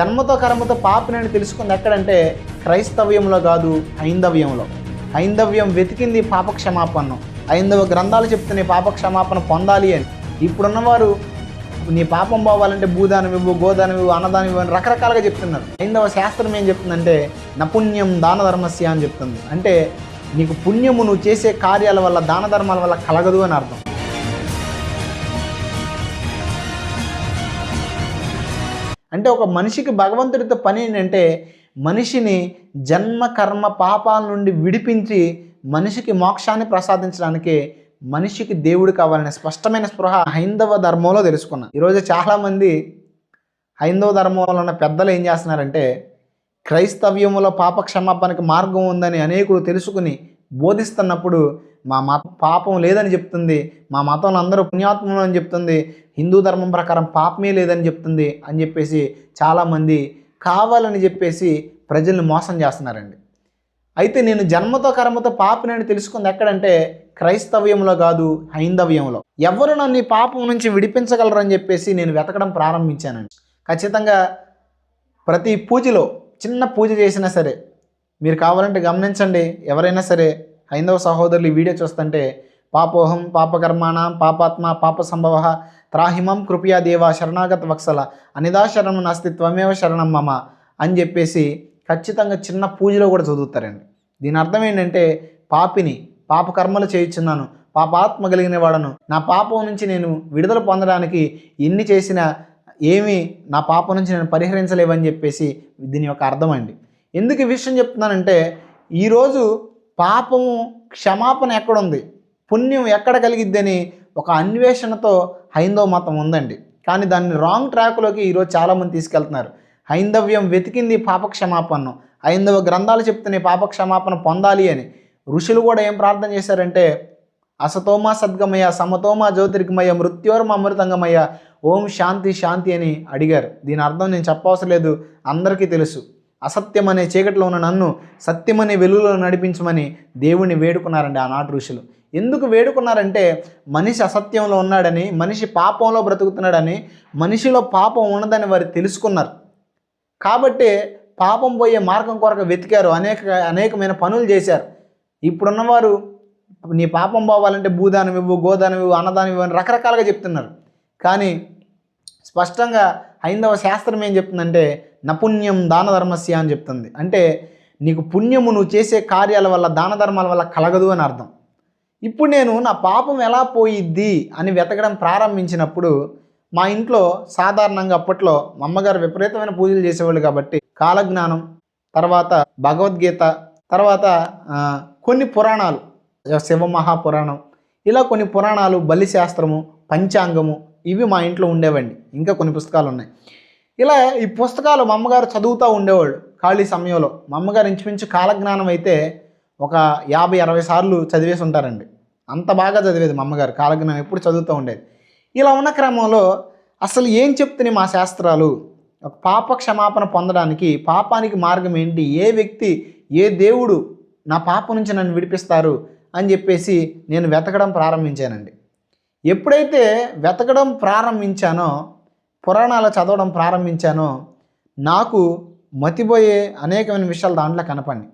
జన్మతో కర్మతో పాపినని తెలుసుకుంది ఎక్కడంటే క్రైస్తవ్యంలో కాదు హైందవ్యంలో. హైందవ్యం వెతికింది పాప క్షమాపణను హైందవ గ్రంథాలు చెప్తున్నాయి పాప క్షమాపణ పొందాలి అని. ఇప్పుడున్నవారు నీ పాపం పోవాలంటే భూదానం ఇవ్వు గోదానం ఇవ్వు అన్నదానం ఇవ్వు అని రకరకాలుగా చెప్తున్నారు. హైందవ శాస్త్రం ఏం చెప్తుందంటే నపుణ్యం దాన ధర్మస్య అని చెప్తుంది. అంటే నీకు పుణ్యము నువ్వు చేసే కార్యాల వల్ల దాన ధర్మాల వల్ల కలగదు అని అర్థం. అంటే ఒక మనిషికి భగవంతుడితో పని ఏంటంటే మనిషిని జన్మ కర్మ పాపాల నుండి విడిపించి మనిషికి మోక్షాన్ని ప్రసాదించడానికి మనిషికి దేవుడు కావాలనే స్పష్టమైన స్పృహ హైందవ ధర్మంలో తెలుసుకున్నాను ఈరోజు చాలామంది హైందవ ధర్మంలో ఉన్న పెద్దలు ఏం చేస్తున్నారంటే క్రైస్తవ్యములో పాపక్షమాపణకి మార్గం ఉందని అనేకులు తెలుసుకుని బోధిస్తున్నప్పుడు మా మత పాపం లేదని చెప్తుంది మా మతంలో అందరూ పుణ్యాత్ములు అని చెప్తుంది హిందూ ధర్మం ప్రకారం పాపమే లేదని చెప్తుంది అని చెప్పేసి చాలామంది కావాలని చెప్పేసి ప్రజల్ని మోసం చేస్తున్నారండి. అయితే నేను జన్మతో కర్మతో పాపినని తెలుసుకుంది ఎక్కడంటే క్రైస్తవ్యంలో కాదు హైందవ్యంలో. ఎవరు నన్ను ఈ పాపం నుంచి విడిపించగలరని చెప్పేసి నేను వెతకడం ప్రారంభించానండి. ఖచ్చితంగా ప్రతి పూజలో చిన్న పూజ చేసినా సరే మీరు కావాలంటే గమనించండి ఎవరైనా సరే హైందవ సహోదరులు ఈ వీడియో చూస్తుంటే పాపోహం పాపకర్మాణ పాపాత్మ పాప సంభవ త్రాహిమం కృపయా దేవ శరణాగత వత్సల అనిదా శరణం నాస్తి త్వమేవ శరణం మమ అని చెప్పేసి ఖచ్చితంగా చిన్న పూజలో కూడా చదువుతారండి. దీని అర్థం ఏంటంటే పాపిని పాపకర్మలు చేయుచున్నాను చేయించున్నాను పాపాత్మ కలిగిన వాడను. నా పాపం నుంచి నేను విడుదల పొందడానికి ఎన్ని చేసినా ఏమీ నా పాపం నుంచి నేను పరిహరించలేవని చెప్పేసి దీని యొక్క అర్థం అండి. ఎందుకు ఈ విషయం చెప్తున్నానంటే ఈరోజు పాపము క్షమాపణ ఎక్కడుంది? పుణ్యం ఎక్కడ కలిగిద్దని ఒక అన్వేషణతో హైందవ మతం ఉందండి. కానీ దాన్ని రాంగ్ ట్రాక్లోకి ఈరోజు చాలామంది తీసుకెళ్తున్నారు. హైందవ్యం వెతికింది పాపక్షమాపణను. హైందవ గ్రంథాలు చెప్తున్నాయి పాపక్షమాపణ పొందాలి అని. ఋషులు కూడా ఏం ప్రార్థన చేశారంటే అసతోమా సద్గమయ సమతోమా జ్యోతిర్గమయ మృత్యోర్మ అమృతంగమయ ఓం శాంతి శాంతి అని అడిగారు. దీని అర్థం నేను చెప్పవసరం లేదు అందరికీ తెలుసు. అసత్యం అనే చీకటిలో ఉన్న నన్ను సత్యమనే వెలుగులో నడిపించమని దేవుణ్ణి వేడుకున్నారండి ఆనాటి ఋషులు. ఎందుకు వేడుకున్నారంటే మనిషి అసత్యంలో ఉన్నాడని మనిషి పాపంలో బ్రతుకుతున్నాడని మనిషిలో పాపం ఉన్నదని వారు తెలుసుకున్నారు. కాబట్టి పాపం పోయే మార్గం కొరకు వెతికారు అనేక అనేకమైన పనులు చేశారు. ఇప్పుడున్నవారు నీ పాపం పోవాలంటే భూదానం ఇవ్వు గోదానం ఇవ్వు అన్నదానం ఇవ్వు అని రకరకాలుగా చెప్తున్నారు. కానీ స్పష్టంగా హైందవ శాస్త్రం ఏం చెప్తుందంటే నపుణ్యం దాన ధర్మస్య అని చెప్తుంది. అంటే నీకు పుణ్యము నువ్వు చేసే కార్యాల వల్ల దాన ధర్మాల వల్ల కలగదు అని అర్థం. ఇప్పుడు నేను నా పాపం ఎలా పోయిద్ది అని వెతకడం ప్రారంభించినప్పుడు మా ఇంట్లో సాధారణంగా అప్పట్లో మా అమ్మగారు విపరీతమైన పూజలు చేసేవాళ్ళు కాబట్టి కాలజ్ఞానం తర్వాత భగవద్గీత తర్వాత కొన్ని పురాణాలు శివ మహాపురాణం ఇలా కొన్ని పురాణాలు బలిశాస్త్రము పంచాంగము ఇవి మా ఇంట్లో ఉండేవండి. ఇంకా కొన్ని పుస్తకాలు ఉన్నాయి. ఇలా ఈ పుస్తకాలు మా అమ్మగారు చదువుతూ ఉండేవాళ్ళు ఖాళీ సమయంలో. మా అమ్మగారు ఇంచుమించు కాలజ్ఞానం అయితే ఒక యాభై అరవై సార్లు చదివేసి ఉంటారండి. అంత బాగా చదివేది మా అమ్మగారు. కాలజ్ఞానం ఎప్పుడు చదువుతూ ఉండేది. ఇలా ఉన్న క్రమంలో అసలు ఏం చెప్తున్నాయి మా శాస్త్రాలు? ఒక పాప క్షమాపణ పొందడానికి పాపానికి మార్గం ఏంటి? ఏ వ్యక్తి ఏ దేవుడు నా పాప నుంచి నన్ను విడిపిస్తారు అని చెప్పేసి నేను వెతకడం ప్రారంభించానండి. ఎప్పుడైతే వెతకడం ప్రారంభించానో పురాణాలు చదవడం ప్రారంభించానో నాకు మతిపోయే అనేకమైన విషయాలు దాంట్లో కనపడి